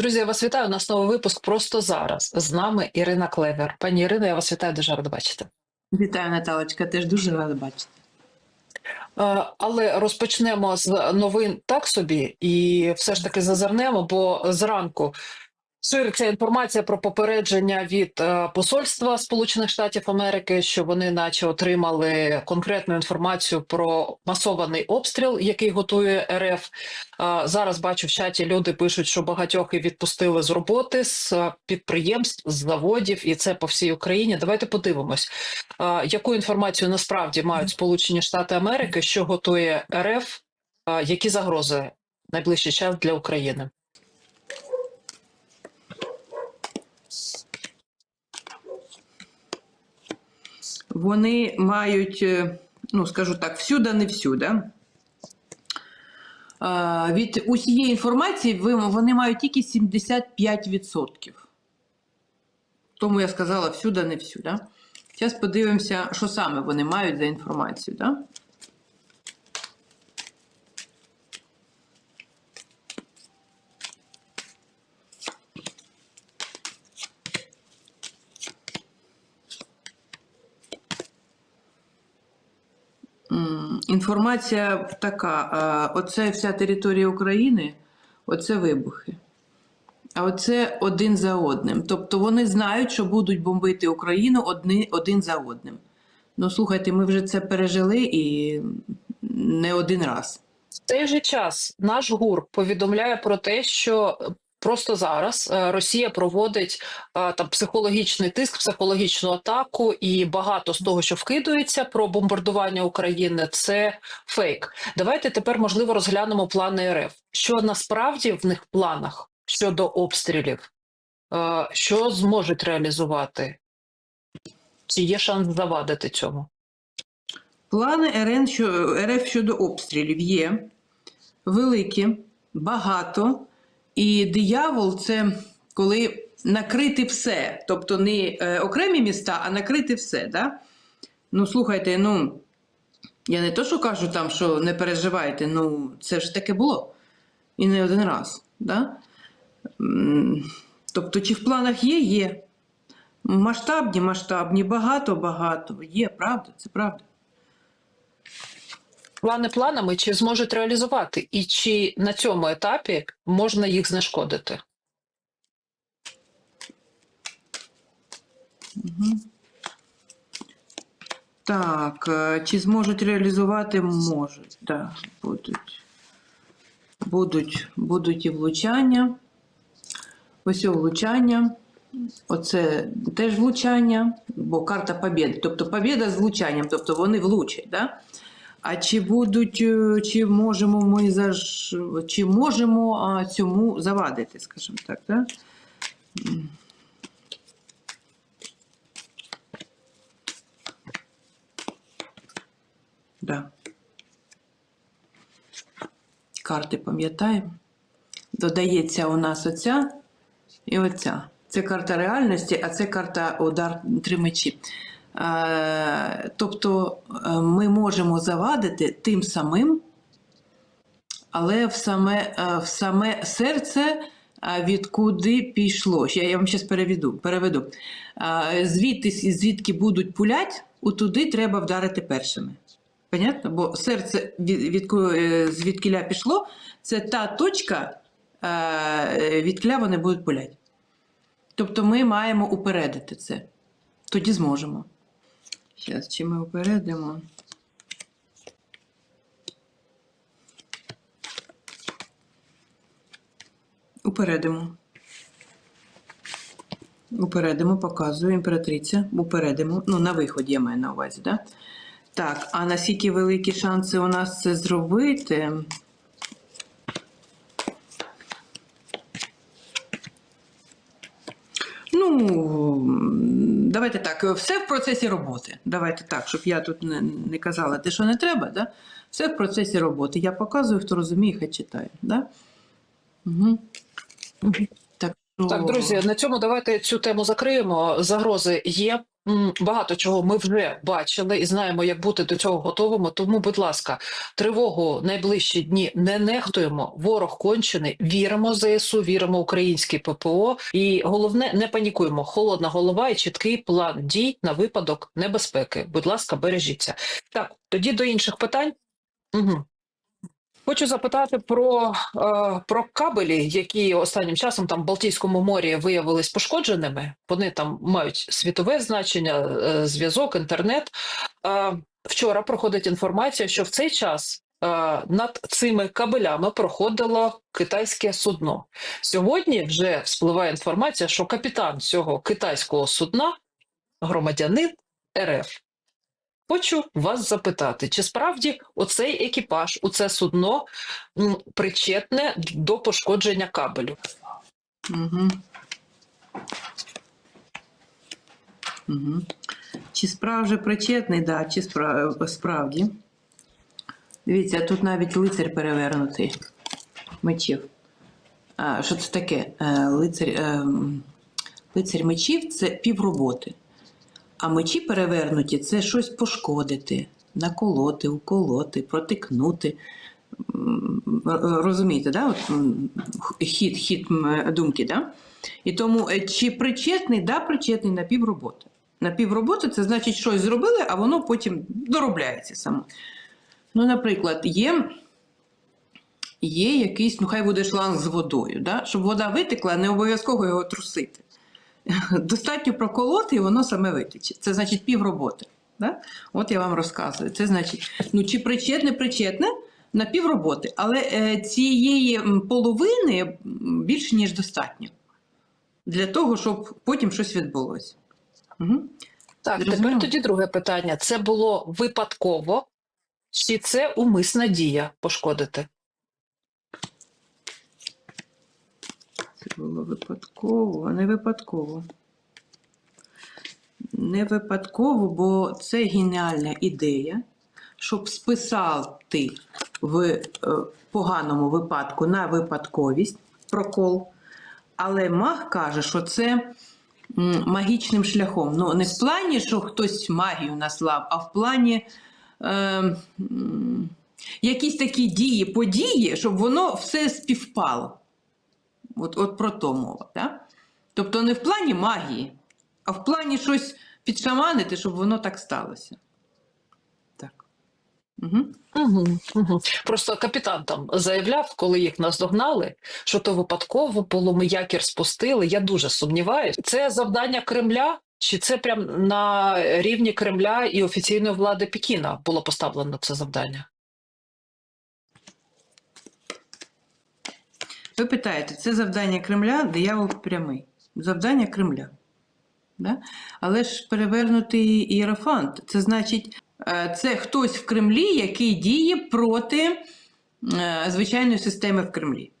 Друзі, я вас вітаю. У нас новий випуск просто зараз. З нами Ірина Клевер. Пані Ірино, я вас вітаю, дуже рада бачити. Вітаю, Наталочка, теж дуже рада бачити. Е, Але розпочнемо з новин так собі, і все ж таки зазирнемо, бо зранку шириться інформація про попередження від е, посольства Сполучених Штатів Америки, що вони, наче, отримали конкретну інформацію про масований обстріл, який готує РФ. Е, Зараз бачу в чаті люди пишуть, що багатьох і відпустили з роботи з е, підприємств, з заводів, і це по всій Україні. Давайте подивимось, яку інформацію насправді мають Сполучені Штати Америки, що готує РФ, які загрози найближчий час для України. Вони мають, е, ну скажу так, всюди, не всюди. Е, Від усієї інформації вони мають тільки 75%. Тому я сказала всюди, не всюди. Зараз подивимося, що саме вони мають за інформацію. Да? М, Інформація така: оце вся територія України, оце вибухи. А оце один за одним. Тобто вони знають, що будуть бомбити Україну одни, один за одним. Ну, слухайте, ми вже це пережили і не один раз. В той же час наш ГУР повідомляє про те, що просто зараз е, Росія проводить е, там психологічний тиск, психологічну атаку, і багато з того, що вкидується про бомбардування України, це фейк. Давайте тепер можливо розглянемо плани РФ. Що насправді в них планах щодо обстрілів, Е, що зможуть реалізувати? Чи є шанс завадити цьому? Плани РН, РФ щодо обстрілів є великі, багато. І диявол це коли накрити все. Тобто не е, окремі міста, а накрити все. Да? Ну, слухайте, ну, я не то, що кажу там, що не переживайте, ну, це ж таке було. І не один раз. Да? Тобто, чи в планах є? Є. Масштабні, масштабні, багато, багато. Є, правда, це правда. Плани планами, чи зможуть реалізувати, і чи на цьому етапі можна їх знешкодити? Мгм. Так, е, чи зможуть реалізувати? Можуть, да, будуть. Будуть, будуть і влучання. Ось влучання. Оце теж влучання, бо карта побєди. Тобто побєда з влучанням, тобто вони влучать. Да? А чи будуть, е, чи можемо ми заж... чи можемо цьому завадити, скажімо так, да? Да. Карти пам'ятаємо. Додається у нас оця і оця. Це карта реальності, а це карта удар три мечі. Е, тобто е, ми можемо завадити тим самим, але в саме, е, в саме серце, відкуди пішло. Я вам зараз переведу. переведу. Звідти, звідки будуть пулять, туди треба вдарити першими. Понятно? Бо серце, від, від, е, пішло, це та точка, відкля вони будуть пуляти. Тобто ми маємо упередити це. Тоді зможемо. Зараз, чи ми упередимо? Упередимо. Упередимо, показую, імператриця. Упередимо. Ну, на виході я маю на увазі? Да? Так, а наскільки великі шанси у нас це зробити? Ну, давайте так, все в процесі роботи. Давайте так, щоб я тут не, не казала те, що не треба, да? все в процесі роботи. Я показую, хто розуміє, хай читає. Да? Угу. Так, що... Так, друзі, на цьому давайте цю тему закриємо. Загрози є, багато чого ми вже бачили і знаємо, як бути до цього готовими. Тому, будь ласка, тривогу найближчі дні не нехтуємо. Ворог кончений. Віримо ЗСУ, віримо українське ППО. І головне, не панікуємо. Холодна голова і чіткий план дій на випадок небезпеки. Будь ласка, бережіться. Так, тоді до інших питань. Угу. Хочу запитати про, е, про кабелі, які останнім часом там в Балтійському морі виявились пошкодженими. Вони там мають світове значення, е, зв'язок, інтернет. Е, вчора проходить інформація, що в цей час над цими кабелями проходило китайське судно. Сьогодні вже спливає інформація, що капітан цього китайського судна громадянин РФ. Хочу вас запитати, чи справді оцей екіпаж, оце судно причетне до пошкодження кабелю? Угу. Угу. Чи справді причетний, да, чи спра- справді. Дивіться, тут навіть лицар перевернутий мечів. А, що це таке? Е, лицар, е, лицар мечів це півроботи. А мечі перевернуті це щось пошкодити, наколоти, уколоти, протикнути. Розумієте, да? От, хід, хід думки, да? І тому е, чи причетний, да, причетний на півроботи. На півроботи це значить, щось зробили, а воно потім доробляється само. Ну, наприклад, є, є якийсь, ну хай буде шланг з водою, да? щоб вода витекла, не обов'язково його трусити. Достатньо проколоти, і воно саме витече. Це значить півроботи. Да? От я вам розказую. Це значить, ну чи причетне, причетне на півроботи, але е, цієї половини більше, ніж достатньо для того, щоб потім щось відбулося. Угу. Так, Зрозуміло. тепер тоді друге питання: це було випадково, чи це умисна дія пошкодити? Було випадково, а не випадково. Не випадково, бо це геніальна ідея, щоб списати в е, поганому випадку на випадковість прокол. Але маг каже, що це магічним шляхом. Ну, не в плані, що хтось магію наслав, а в плані е, якісь такі дії, події, щоб воно все співпало. От, от про то мова. Да? Тобто не в плані магії, а в плані щось підшаманити, щоб воно так сталося. Так. Угу. Угу, угу. Просто капітан там заявляв, коли їх наздогнали, що то випадково було, ми якір спустили. Я дуже сумніваюся. Це завдання Кремля, чи це прям на рівні Кремля і офіційної влади Пекіна було поставлено це завдання? Ви питаєте, це завдання Кремля, диявол прямий. Завдання Кремля. Да? Але ж перевернутий ієрофант. Це значить, е, це хтось в Кремлі, який діє проти е, звичайної системи в Кремлі.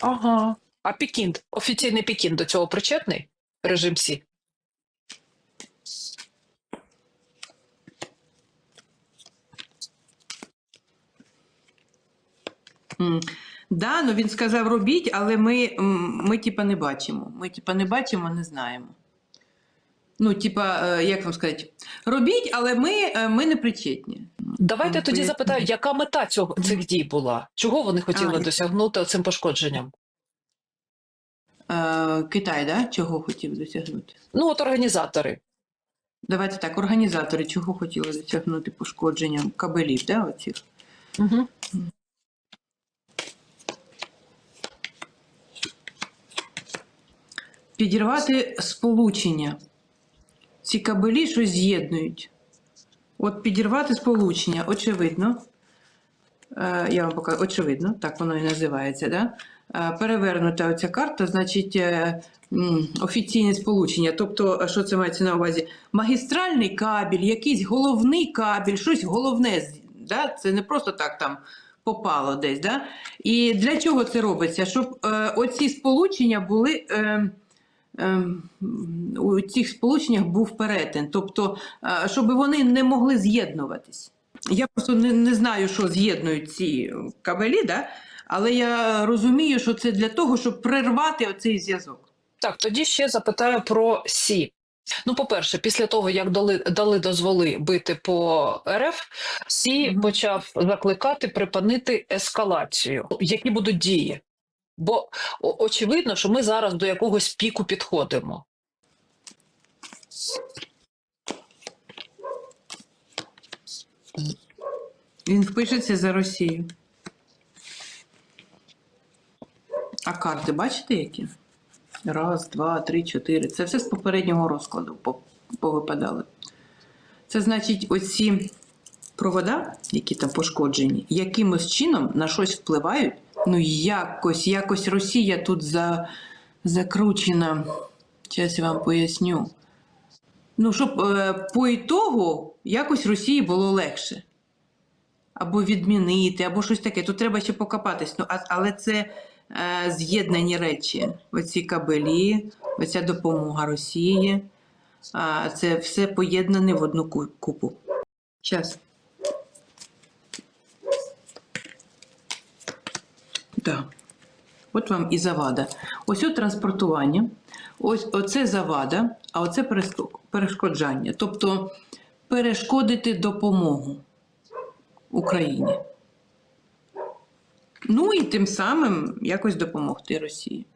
Ага. А Пекін, офіційний Пекін до цього причетний? Режим Сі? М. Да, ну він сказав робіть, але ми, ми типа не бачимо. Ми типа не бачимо, не знаємо. Ну, типа, е, як вам сказати, робіть, але ми, е, ми не причетні. Давайте Ну, тоді поясніть. запитаю, яка мета цього цих дій була? Чого вони хотіли А, досягнути цим пошкодженням? Е, Китай, да? чого хотів досягнути? Ну, от організатори. Давайте так, організатори чого хотіли досягнути пошкодженням кабелів, да, оцих? Угу. Підірвати сполучення. Ці кабелі щось з'єднують. От підірвати сполучення, очевидно. Е, я вам покажу, очевидно, так воно і називається. Да? Е, перевернута оця карта, значить е, офіційне сполучення. Тобто, що це мається на увазі? Магістральний кабель, якийсь головний кабель, щось головне. Да? Це не просто так там попало десь. Да? І для чого це робиться? Щоб оці сполучення були. Ем, у цих сполученнях був перетин, тобто, е, щоб вони не могли з'єднуватись. Я просто не, не знаю, що з'єднують ці кабелі, да? але я розумію, що це для того, щоб прервати оцей зв'язок. Так, тоді ще запитаю про Сі. Ну, по-перше, після того, як дали, дали дозволи бити по РФ, Сі Мгм. почав закликати припинити ескалацію. Які будуть дії? Бо очевидно, що ми зараз до якогось піку підходимо. Він впишеться за Росію. А карти бачите які? Раз, два, три, чотири. Це все з попереднього розкладу по- повипадали. Це значить, оці провода, які там пошкоджені, якимось чином на щось впливають. Ну, якось, якось Росія тут за, закручена. Зараз я вам поясню. Ну, щоб е, по ітогу якось Росії було легше або відмінити, або щось таке. Тут треба ще покопатись. Ну, а, але це е, з'єднані речі. Оці кабелі, оця допомога Росії. А, це все поєднане в одну купу. Час. Так. От вам і завада. Ось от транспортування, ось оце завада, а оце перешкоджання. Тобто перешкодити допомогу. Україні. Ну і тим самим якось допомогти Росії.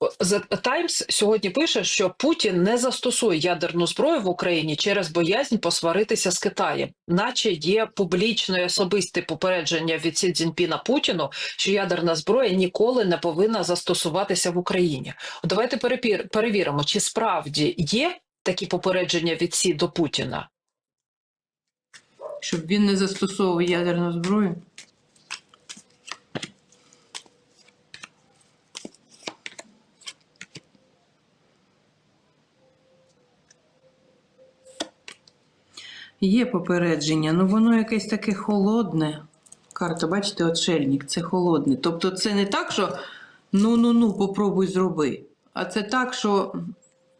The Times сьогодні пише, що Путін не застосує ядерну зброю в Україні через боязнь посваритися з Китаєм, наче є публічне особисте попередження від Сі Цзіньпіна Путіну, що ядерна зброя ніколи не повинна застосуватися в Україні. Давайте перепір- перевіримо, чи справді є такі попередження від Сі до Путіна. Щоб він не застосовував ядерну зброю. Є попередження, ну воно якесь таке холодне. Карта, бачите, отшельник, це холодне. Тобто це не так, що ну-ну-ну, попробуй зроби. А це так, що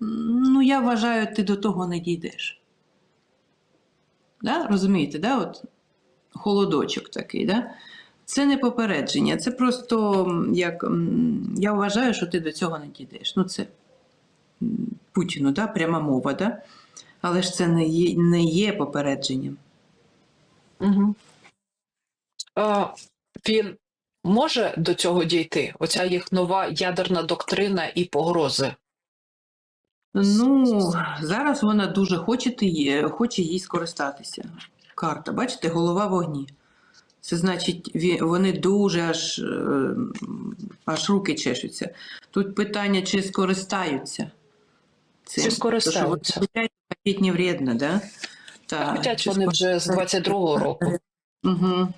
ну я вважаю, ти до того не дійдеш. Да? Розумієте, да? От холодочок такий, да? Це не попередження, це просто як я вважаю, що ти до цього не дійдеш. Ну, це Путіну, да? пряма мова, да? Але ж це не є, не є попередженням. Угу. Е, він може до цього дійти? Оця їх нова ядерна доктрина і погрози. Ну, зараз вона дуже хоче, хоче їй скористатися. Карта, бачите, голова в огні. Це значить, вони дуже аж, е, аж руки чешуться. Тут питання, чи скористаються. цим. Чи скористаються? Тому що вони хотять не вредно, да? Так, Хочуть вони вже з 22-го року. Угу.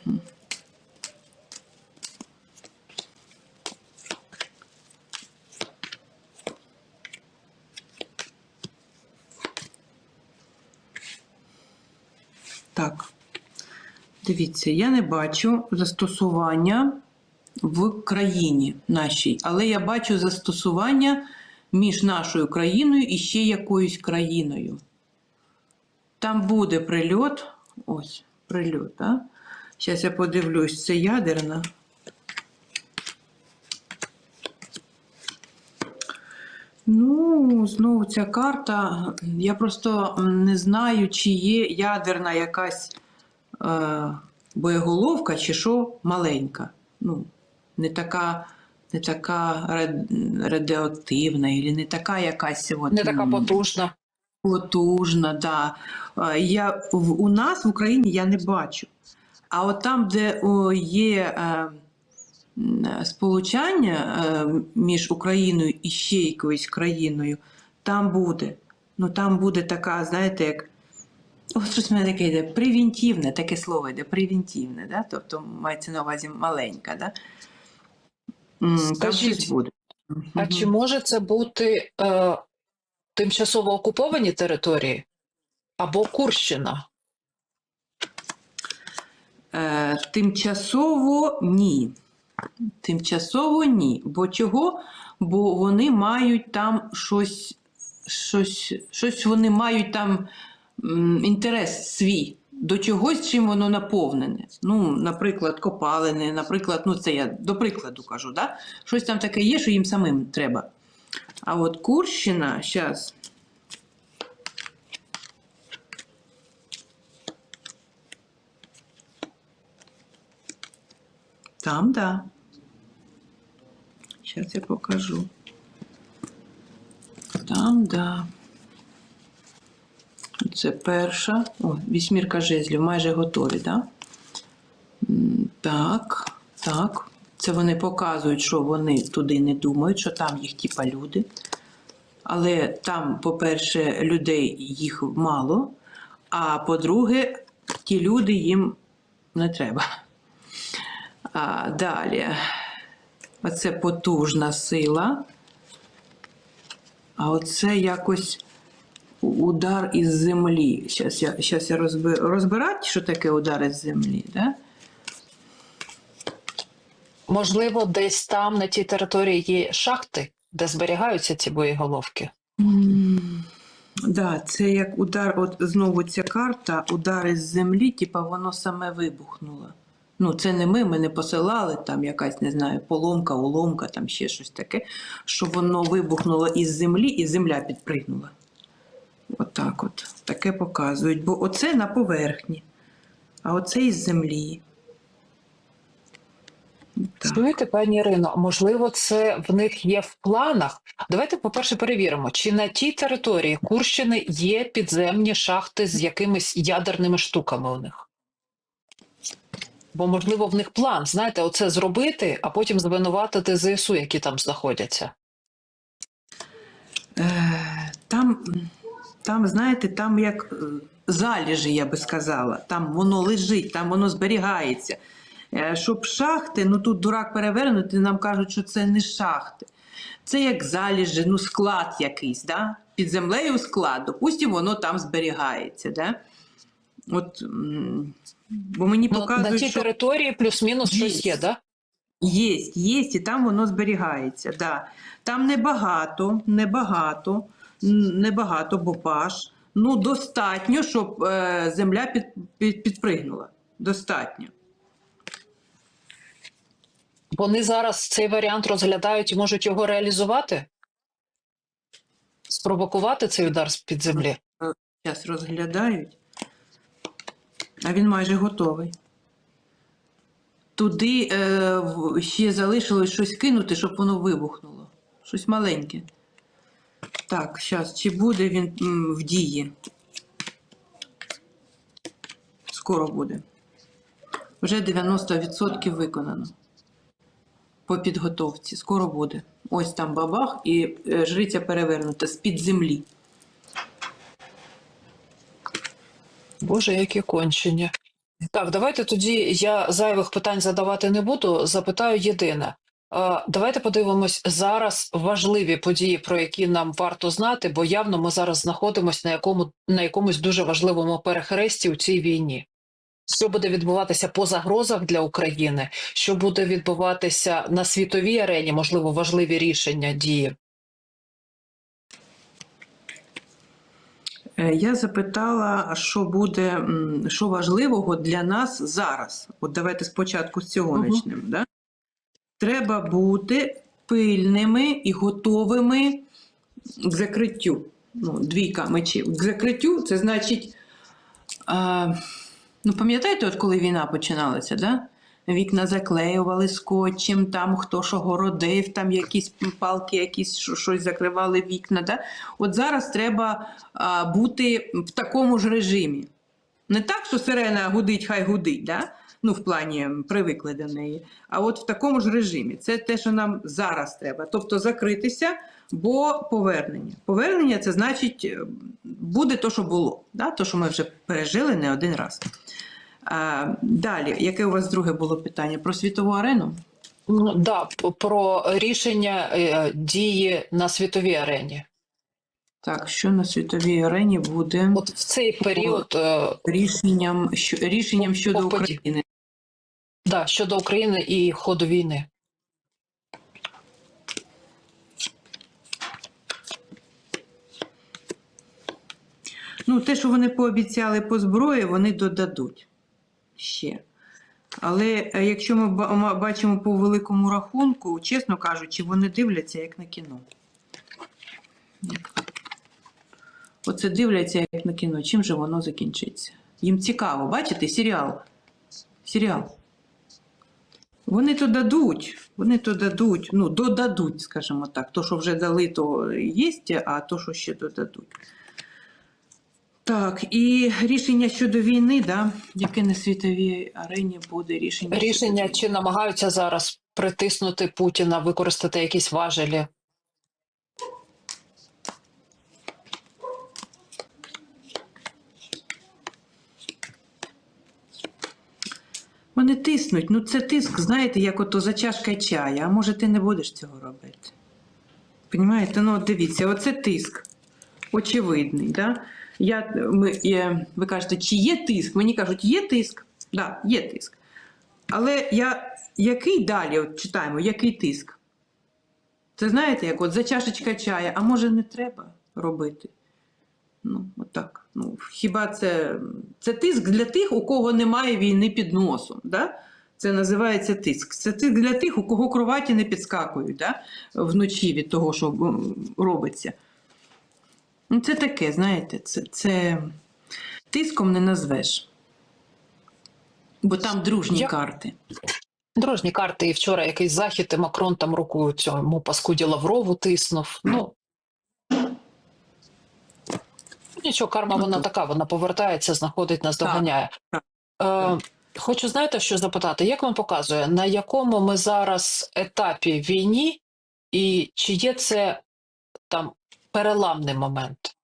Так. Дивіться, я не бачу застосування в країні нашій, але я бачу застосування між нашою країною і ще якоюсь країною. Там буде прильот. Ось, прильот, так? Зараз я подивлюсь, це ядерна. Ну, знову ця карта. Я просто не знаю, чи є ядерна якась е, боєголовка, чи що маленька. Ну, не така, не така рад- радіоактивна, і не така якась. От, Не така потужна. Потужна, да. Е, Я, в- у нас в Україні я не бачу. А от там, де о, є е, сполучання е, між Україною і ще якоюсь країною, там буде. Ну там буде така, знаєте, як. Ось щось в мене таке йде превентивне, таке слово йде превентивне, да? тобто мається на увазі маленька. Да? М, Там щось буде. А чи може це бути е, тимчасово окуповані території або Курщина? Е, тимчасово ні. Тимчасово ні. Бо чого? Бо вони мають там щось, щось, щось вони мають там інтерес свій. До чогось, чим воно наповнене. Ну, наприклад, копалини, наприклад, ну це я до прикладу кажу, да? щось там таке є, що їм самим треба. А вот Курщина сейчас... Там, да. Сейчас я покажу. Там, да. Це перша. О, вісьмірка жезлів, майже готові, да? Так, так. Це вони показують, що вони туди не думають, що там їх типа люди. Але там, по-перше, людей їх мало, а по-друге, ті люди їм не треба. А, далі. Оце потужна сила. А оце якось удар із землі. Зараз я, щас я розби... розбирати, що таке удар із землі. Да? Можливо, десь там на тій території є шахти, де зберігаються ці боєголовки. М, Да, це як удар, от знову ця карта, удар із землі, типа воно саме вибухнуло. Ну, це не ми, ми не посилали там якась, не знаю, поломка, уломка, там ще щось таке, що воно вибухнуло із землі і земля підпригнула. Отак от, Таке показують. Бо оце на поверхні, а оце із землі. Так. Чуєте, пані Ірино, можливо, це в них є в планах. Давайте, по-перше, перевіримо, чи на тій території Курщини є підземні шахти з якимись ядерними штуками у них. Бо, можливо, в них план, знаєте, оце зробити, а потім звинуватити ЗСУ, які там знаходяться. Е, Там, там, знаєте, там як е, залежі, я би сказала. Там воно лежить, там воно зберігається. Е, Щоб шахти, ну тут дурак перевернути, нам кажуть, що це не шахти. Це як залежі, ну склад якийсь, да? під землею склад, допустимо, воно там зберігається. Да? От, бо мені Ну, на показують, тій що території плюс-мінус щось є, да? Є, є, і там воно зберігається. Да. Там небагато, небагато, небагато бопаж. Ну, достатньо, щоб е, земля під, під, підпригнула. Достатньо. Вони зараз цей варіант розглядають і можуть його реалізувати? Спровокувати цей удар з-під землі? Зараз розглядають. А він майже готовий. Туди е, ще залишилось щось кинути, щоб воно вибухнуло. Щось маленьке. Так, зараз, чи буде він м, в дії? Скоро буде. Вже 90% виконано. По підготовці. Скоро буде. Ось там бабах і е, жриця перевернута з-під землі. Боже, які кончення. Так, давайте тоді я зайвих питань задавати не буду. Запитаю єдине. Давайте подивимось зараз важливі події, про які нам варто знати, бо явно ми зараз знаходимося на якому на якомусь дуже важливому перехресті у цій війні. Що буде відбуватися по загрозах для України? Що буде відбуватися на світовій арені? Можливо, важливі рішення дії. Е, Я запитала, що буде, що важливого для нас зараз. От давайте спочатку з цього почнемо. Да? Треба бути пильними і готовими к закриттю. Ну, двійка мечів. К закриттю це значить. А, ну, пам'ятаєте, от коли війна починалася, да? Вікна заклеювали скотчем, там хто що городив, там якісь палки, якісь щось закривали вікна. Да? От зараз треба а, бути в такому ж режимі. Не так, що сирена гудить, хай гудить, да? Ну, в плані привикли до неї, а от в такому ж режимі. Це те, що нам зараз треба. Тобто закритися, бо повернення. Повернення це значить, е, буде то, що було, да? то, що ми вже пережили не один раз. А, далі, яке у вас друге було питання? Про світову арену? Ну, да, про рішення е, дії на світовій арені. Так, що на світовій арені буде От в цей період е, рішенням, що, рішенням щодо України? Да, щодо України і ходу війни. Ну, те, що вони пообіцяли по зброї, вони додадуть ще. Але е, якщо ми бачимо по великому рахунку, чесно кажучи, вони дивляться як на кіно. Оце дивляться як на кіно. Чим же воно закінчиться? Їм цікаво, бачите, серіал. Серіал. Вони то дадуть, вони то дадуть, ну, додадуть, скажімо так. То, що вже дали, то є, а то, що ще додадуть. Так, і рішення щодо війни, да, яке на світовій арені буде рішення. Рішення чи намагаються зараз притиснути Путіна, використати якісь важелі? Вони тиснуть. Ну, це тиск, знаєте, як ото за чашкою чая, а може ти не будеш цього робити. Понімаєте? Ну, дивіться, оце тиск. Очевидний. Да? Я, ми, я, ви кажете, чи є тиск? Мені кажуть, є тиск. Да, є тиск. Але я, який далі от читаємо, який тиск? Це знаєте, як от за чашечка чая, а може не треба робити? Ну, отак. Ну, хіба це, це тиск для тих, у кого немає війни під носом. Да? Це називається тиск. Це тиск для тих, у кого кроваті не підскакують да? вночі від того, що робиться. Ну, це таке, знаєте, це, це тиском не назвеш. Бо там дружні Я- карти. Дружні карти, і вчора якийсь захід, і Макрон там руку цьому паскуді Лаврову тиснув. Ну нічого, карма Ну, вона така, вона повертається, знаходить, наздоганяє. Е, хочу, знаєте, що запитати, як вам показує, на якому ми зараз етапі війні, і чи є це там переламний момент?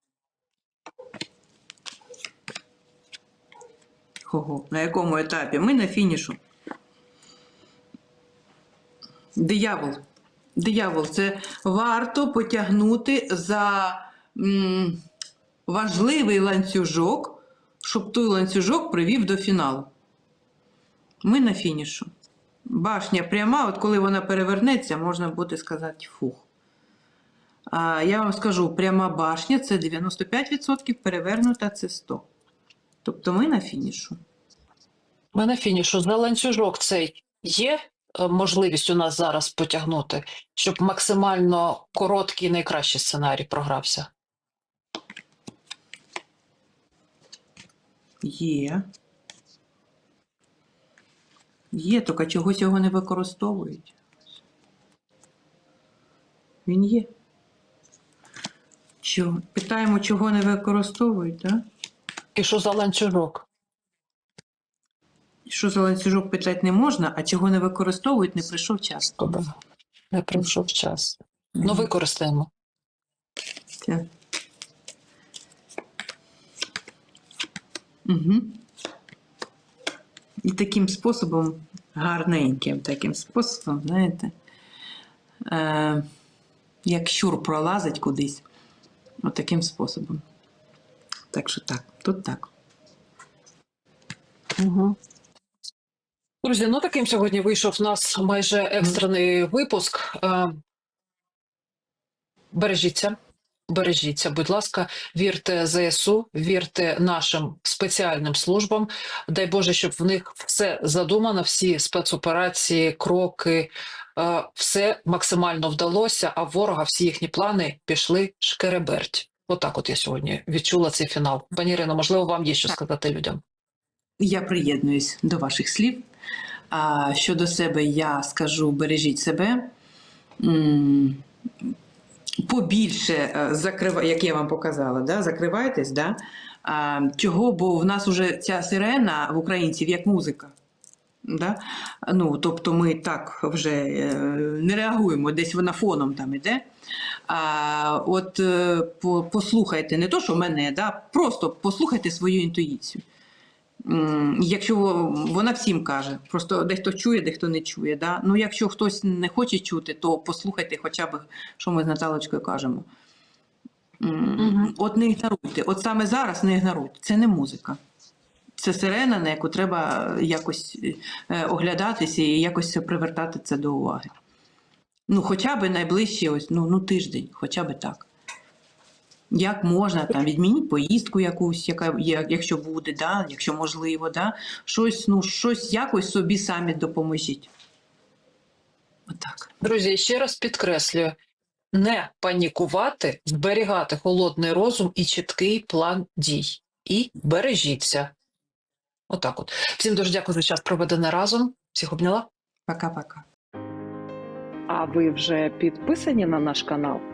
Кого? На якому етапі? Ми на фінішу. Диявол. Диявол. Це варто потягнути за м, важливий ланцюжок, щоб той ланцюжок привів до фіналу. Ми на фінішу. Башня пряма, от коли вона перевернеться, можна буде сказати фух. А я вам скажу, пряма башня це 95%, перевернута це 100%. Тобто ми на фінішу. Ми на фінішу за ланцюжок цей є е, можливість у нас зараз потягнути, щоб максимально короткий найкращий сценарій програвся. Є. Є, тільки чогось його не використовують. Він є. Чо? Питаємо, чого не використовують, так? Да? І що за ланцюжок? Що за ланцюжок питати не можна, а чого не використовують, не прийшов час. Не прийшов час. Ну, використаємо. Це. Угу. І таким способом, гарненьким таким способом, знаєте, е, як щур пролазить кудись, отаким способом. Так що так, тут так. Угу. Друзі, ну таким сьогодні вийшов у нас майже екстрений випуск. Е, Бережіться, бережіться, будь ласка, вірте ЗСУ, вірте нашим спеціальним службам. Дай Боже, щоб в них все задумано, всі спецоперації, кроки, е, все максимально вдалося, а ворога всі їхні плани пішли шкереберть. Отак от я сьогодні відчула цей фінал. Пані Ірино, можливо, вам є що сказати людям. Я приєднуюсь до ваших слів. Щодо себе, я скажу: бережіть себе. Побільше закривай, як я вам показала, да? закривайтесь. Да? А, чого? Бо в нас вже ця сирена в українців як музика. Да? Ну, тобто ми так вже е, не реагуємо, десь вона фоном там іде. А, от е, по- послухайте, не то, що мене, да? просто послухайте свою інтуїцію. Якщо вона всім каже, просто дехто чує, дехто не чує. Да? Ну, якщо хтось не хоче чути, то послухайте хоча б, що ми з Наталочкою кажемо. От не ігноруйте. От саме зараз не ігноруйте. Це не музика. Це сирена, на яку треба якось е, оглядатися і якось привертати це до уваги. Ну, хоча б найближчі ось, ну, ну, тиждень, хоча б так. Як можна там відмініть поїздку якусь, яка якщо буде, да, якщо можливо, да, щось, ну, щось якось собі самі допоможіть. Отак. Друзі, ще раз підкреслюю: не панікувати, зберігати холодний розум і чіткий план дій. І бережіться. Отак от. Всім дуже дякую за час проведений разом. Всіх обняла. Пока-пока. А ви вже підписані на наш канал?